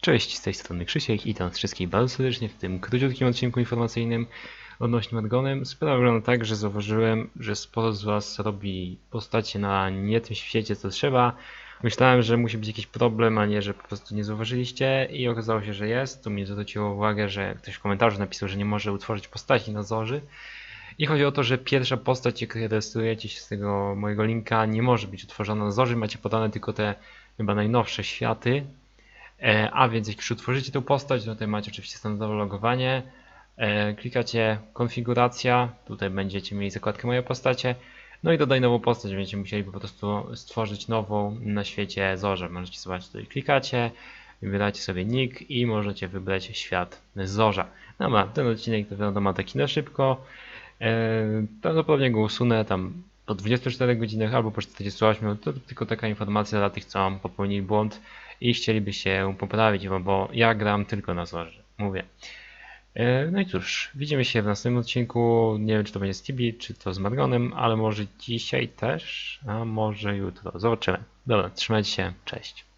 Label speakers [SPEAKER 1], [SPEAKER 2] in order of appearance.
[SPEAKER 1] Cześć, z tej strony Krzysiek i witam wszystkich bardzo serdecznie w tym króciutkim odcinku informacyjnym odnośnie Madgonem. Sprawa wygląda tak, że zauważyłem, że sporo z Was robi postacie na nie tym świecie co trzeba. Myślałem, że musi być jakiś problem, a nie, że po prostu nie zauważyliście i okazało się, że jest. Tu mnie zwróciło uwagę, że ktoś w komentarzu napisał, że nie może utworzyć postaci na Zorzy. I chodzi o to, że pierwsza postać, jak rejestrujecie się z tego mojego linka, nie może być utworzona na Zorzy. Macie podane tylko te chyba najnowsze światy, A więc jak już utworzycie tę postać, no tutaj macie oczywiście standardowe logowanie. E, Klikacie konfiguracja, tutaj będziecie mieli zakładkę moje postacie. No i dodaj nową postać, będziecie musieli po prostu stworzyć nową na świecie Zorze. Możecie zobaczyć tutaj klikacie, wybieracie sobie nick i możecie wybrać świat Zorza. Dobra, ten odcinek to wiadomo taki na szybko. E, Prawdopodobnie go usunę tam po 24 godzinach albo po 48. To tylko taka informacja dla tych, co popełnili błąd i chcieliby się poprawić, bo, bo ja gram tylko na Zorze, mówię. E, No i cóż, widzimy się w następnym odcinku. Nie wiem, czy to będzie z Tibi, czy to z Margonem, ale może dzisiaj też, a może jutro. Zobaczymy. Dobra, trzymajcie się, cześć.